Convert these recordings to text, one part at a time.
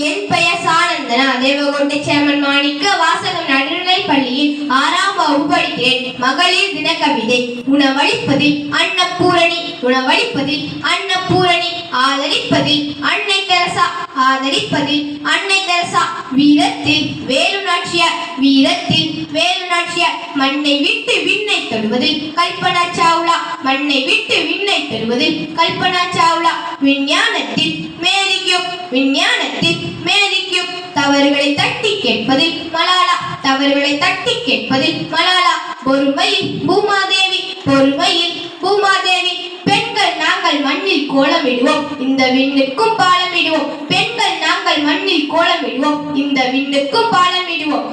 என் பெயர் சானந்தனா தேவகோட்டை சேமன் மாணிக்க வா ஆறாம் மகளிர் தின கவிதை உணவளிப்பதில் அன்னபூரணி. உணவளிப்பதில் அன்னபூரணி. ஆதரிப்பதில் அன்னை தெரசா ஆதரிப்பதில் அன்னை தெரசா வீரத்தில் வேலு நாச்சியார் வீரத்தில் வேலு நாச்சியார் மண்ணை விட்டு விண்ணை தொடுவதில் கல்பனா சாவ்லா. மண்ணை விட்டு விண்ணை தொடுவதில் கல்பனா சாவ்லா. விஞ்ஞானத்தில் மேரிக்கும் விஞ்ஞானத்தில் மேரிக்கும் தவறுகளை தட்டி கேட்பதில் மலாலா தவறுகளை தட்டி கேட்பதில் மலாலா பொறுமையில் பூமாதேவி பொறுமையில் பூமாதேவி. பெண்கள் நாங்கள் மண்ணில் கோலமிடுவோம் இந்த விண்ணுக்கும் பாலமிடுவோம் பெண்கள் நாங்கள் மண்ணில் கோலமிடுவோம் இந்த விண்ணுக்கும் பாலமிடுவோம்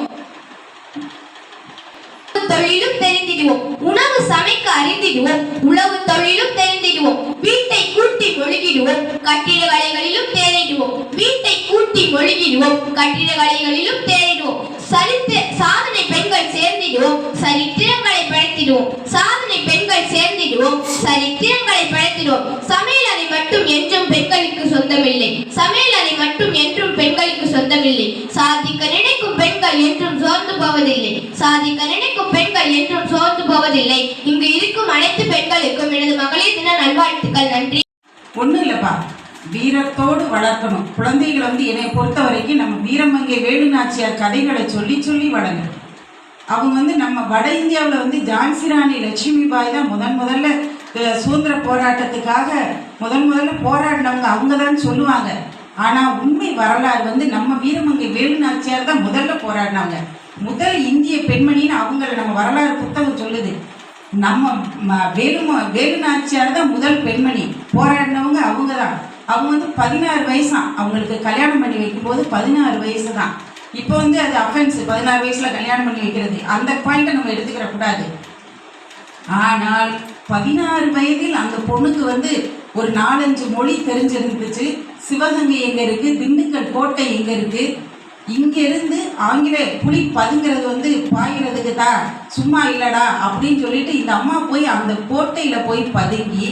தொழிலும் தெரிந்திடுவோம் உணவு சமைக்க அறிந்திடுவோம் உழவு தொழிலும் தெரிந்திடுவோம். வீட்டை கூட்டி மொழிகிடுவோம் கட்டிட வலைகளிலும் தேறிடுவோம். வீட்டை கூட்டி மொழிகிடுவோம் கட்டிட வலைகளிலும் தேறிடுவோம். சரித்திர சாதனை பெண்கள் சேர்ந்திடுவோம் சரித்திரங்களை படைத்திடுவோம் சாதனை பெண்கள் சேர்ந்திடுவோம் சரித்திரங்களை படைத்திடுவோம் சமையல் அறை மட்டும் என்றும் பெண்களுக்கு சொந்தமில்லை. சமையல் அறை மட்டும் என்றும் பெண்களுக்கு சொந்தமில்லை. சாதிக்க நினைக்கும் பெண்கள் என்றும் சோர்ந்து போவதில்லை. சாதிக்க நினைக்கும் பெண்கள் என்றும் சோர்ந்து போவதில்லை. இங்கு இருக்கும் அனைத்து பெண்களுக்கும் எனது மகளிர் தின நல்வாழ்த்துக்கள். நன்றி. ஒன்றும் இல்லைப்பா. வீரத்தோடு வளர்க்கணும். குழந்தைகளை வந்து என்னை பொறுத்த வரைக்கும் நம்ம வீரமங்கை வேலுநாச்சியார் கதைகளை சொல்லி சொல்லி வளர்க்கணும். அவங்க வந்து நம்ம வட இந்தியாவில் வந்து ஜான்சி ராணி லட்சுமிபாய் தான் முதன் முதல்ல சுதந்திர போராட்டத்துக்காக முதன் முதல்ல போராடினவங்க அவங்க தான் சொல்லுவாங்க. ஆனால் உண்மை வரலாறு வந்து நம்ம வீரமங்கை வேலுநாச்சியார் தான் முதல்ல போராடினாங்க. முதல் இந்திய பெண்மணின்னு அவங்கள நம்ம வரலாறு புத்தகம் சொல்லுது. நம்ம ம- வேலு வேலுநாச்சியார் தான் முதல் பெண்மணி. போராடினவங்க அவங்க தான் அவங்க வந்து பதினாறு வயசாம். அவங்களுக்கு கல்யாணம் பண்ணி வைக்கும்போது பதினாறு வயசு தான் இப்போ வந்து அது அஃபென்ஸ் பதினாறு வயசுல கல்யாணம் பண்ணி வைக்கிறது. அந்த பாயிண்ட்டை நம்ம எடுத்துக்கிற கூடாது. ஆனால் பதினாறு வயதில் அந்த பொண்ணுக்கு வந்து ஒரு நாலஞ்சு மொழி தெரிஞ்சிருந்துச்சு. சிவகங்கை எங்க இருக்கு? திண்டுக்கல் கோட்டை எங்க இருக்கு? இங்கேருந்து ஆங்கில புலி பதுங்கிறது வந்து பாய்கிறதுக்கு தான் சும்மா இல்லடா அப்படின்னு சொல்லிட்டு இந்த அம்மா போய் அந்த கோட்டையில போய் பதுங்கி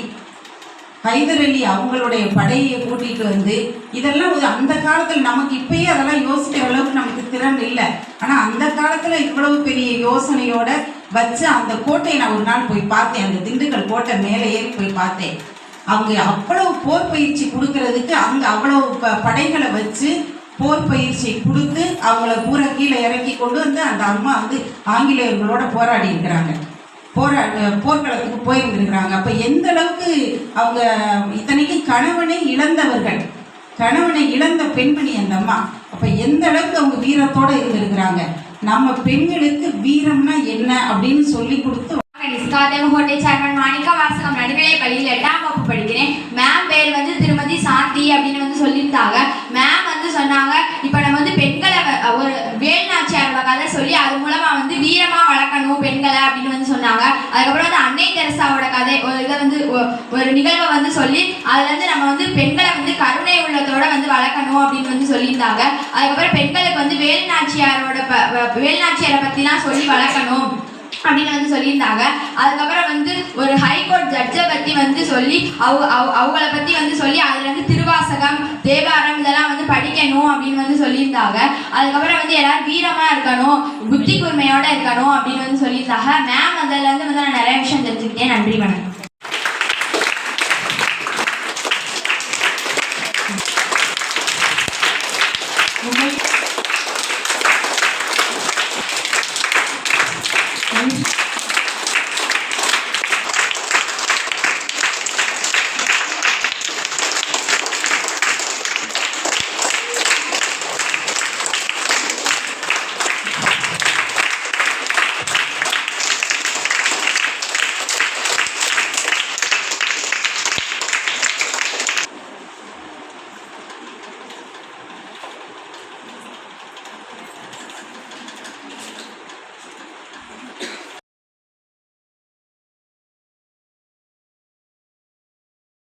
ஹைதர் அலி அவங்களுடைய படையை கூட்டிட்டு வந்து இதெல்லாம் ஒரு அந்த காலத்துல நமக்கு இப்பயே அதெல்லாம் யோசிக்கிற அளவுக்கு நமக்கு திறன் இல்லை. ஆனா அந்த காலத்துல இவ்வளவு பெரிய யோசனையோட வச்சு அந்த கோட்டையை நான் ஒரு நாள் போய் பார்த்தேன். அந்த திண்டுக்கல் கோட்டை மேலே ஏறி போய் பார்த்தேன். அவங்க அவ்வளவு போர் பயிற்சி கொடுக்கறதுக்கு அங்க அவ்வளவு ப- படைகளை வச்சு போர் பயிற்சி கொடுத்து அவங்கள பூரா கீழே இறக்கி கொண்டு வந்து அந்த அம்மா வந்து ஆங்கிலேயர்களோட போராடி இருக்கிறாங்க. போரா போர்க்களத்துக்கு போயிருந்திருக்கிறாங்க. அப்போ எந்த அளவுக்கு அவங்க இத்தனைக்கு கணவனை இழந்தவர்கள் கணவனை இழந்த பெண்மணி அந்த அம்மா அப்போ எந்த அளவுக்கு அவங்க வீரத்தோட இருந்திருக்கிறாங்க? நம்ம பெண்களுக்கு வீரம்னா என்ன அப்படின்னு சொல்லி கொடுத்து நிஸ்காதேவ சேர்மன் மாணிக்கா வாசகம் நடுநிலை பள்ளியில் எட்டாம் வகுப்பு படிக்கிறேன். மேம் பேர் வந்து திருமதி சாந்தி அப்படின்னு வந்து சொல்லியிருந்தாங்க. மேம் வந்து சொன்னாங்க இப்போ நம்ம வந்து பெண்களை வ- ஒரு வேலுநாச்சியாரோட கதை சொல்லி அது மூலமாக வந்து வீரமாக வளர்க்கணும் பெண்களை அப்படின்னு சொன்னாங்க. அதுக்கப்புறம் வந்து அன்னை தெரசாவோட கதை ஒரு இதை வந்து ஒரு நிகழ்வை வந்து சொல்லி அதுல இருந்து நம்ம வந்து பெண்களை வந்து கருணை உள்ளத்தோட வந்து வளர்க்கணும் அப்படின்னு வந்து சொல்லியிருந்தாங்க. அதுக்கப்புறம் பெண்களுக்கு வந்து வேலுநாச்சியாரோட ப வேலுநாச்சியாரை பத்திலாம் சொல்லி வளர்க்கணும் அப்படின்னு வந்து சொல்லியிருந்தாங்க. அதுக்கப்புறம் வந்து ஒரு ஹைகோர்ட் ஜட்ஜை பற்றி வந்து சொல்லி அவங்க அவ- அவங்கள பற்றி வந்து சொல்லி அதில் வந்து திருவாசகம் தேவாரம் இதெல்லாம் வந்து படிக்கணும் அப்படின்னு வந்து சொல்லியிருந்தாங்க. அதுக்கப்புறம் வந்து எல்லாரும் வீரமாக இருக்கணும் புத்தி கூர்மையோடு இருக்கணும் அப்படின்னு வந்து சொல்லியிருந்தாங்க. மேம் அதிலேருந்து வந்து நான் நிறைய விஷயம் தெரிஞ்சுக்கிட்டேன். நன்றி வணக்கம். you.